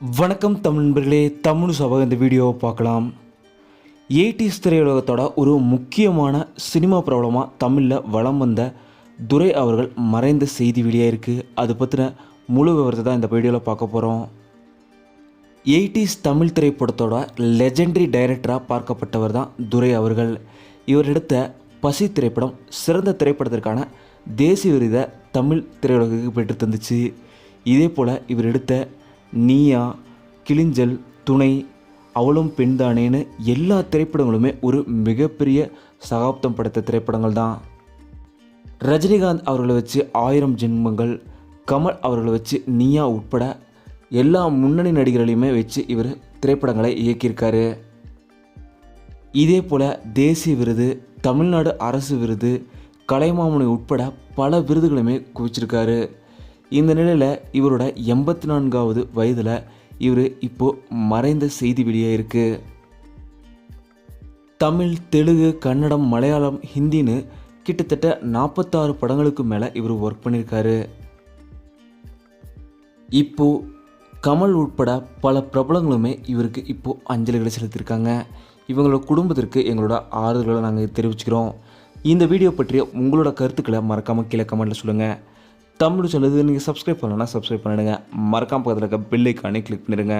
வணக்கம் தமிழ் நண்பர்களே தமிழ் சபை இந்த வீடியோவை பார்க்கலாம். எயிட்டிஸ் திரையுலகத்தோட ஒரு முக்கியமான சினிமா பிரபலமாக தமிழில் வலம் வந்த துரை அவர்கள் மறைந்த செய்தி வெளியாயிருக்கு அது பற்றின முழு விவரத்தை தான் இந்த வீடியோவில் பார்க்க போகிறோம் எயிட்டிஸ் தமிழ் திரைப்படத்தோட லெஜெண்டரி டைரக்டராக பார்க்கப்பட்டவர் தான் துரை அவர்கள். இவர் எடுத்த பசி திரைப்படம் சிறந்த திரைப்படத்திற்கான தேசிய விருதை தமிழ் திரையுலகத்துக்கு பெற்று தந்துச்சு. இதே போல் இவர் எடுத்த நீயா கிளிஞ்சல் துணை அவளும் பெண்தானேன்னு எல்லா திரைப்படங்களுமே ஒரு மிகப்பெரிய சகாப்தம் படைத்த திரைப்படங்கள் தான் ரஜினிகாந்த் அவர்களை வச்சு ஆயிரம் ஜென்மங்கள் கமல் அவர்களை வச்சு நீயா உட்பட எல்லா முன்னணி நடிகர்களையுமே வச்சு இவர் திரைப்படங்களை இயக்கியிருக்காரு. இதே போல் தேசிய விருது தமிழ்நாடு அரசு விருது கலைமாமணி உட்பட பல விருதுகளுமே குவிச்சிருக்காரு. இந்த நிலையில் இவரோட எண்பத்தி நான்காவது வயதில் இவர் இப்போ மறைந்த செய்தி வெளியாயிருக்கு தமிழ் தெலுங்கு கன்னடம் மலையாளம் ஹிந்தின்னு கிட்டத்தட்ட நாற்பத்தாறு படங்களுக்கு மேலே இவர் ஒர்க் பண்ணியிருக்காரு இப்போ கமல் உட்பட பல பிரபலங்களுமே இவருக்கு இப்போ அஞ்சலிகளை செலுத்தியிருக்காங்க இவங்களோட குடும்பத்திற்கு எங்களோட ஆறுதல்களை நாங்கள் தெரிவிச்சுக்கிறோம். இந்த வீடியோ பற்றிய உங்களோட கருத்துக்களை மறக்காமல் கீழே கமெண்ட்டில் சொல்லுங்கள் தமிழ் சொல்லுது நீங்கள் சப்ஸ்கிரைப் பண்ணலன்னா சப்ஸ்கிரைப் பண்ணிடுங்க. மறக்காம பக்கத்தில் இருக்க பில்லைக்கானே கிளிக் பண்ணிடுங்க.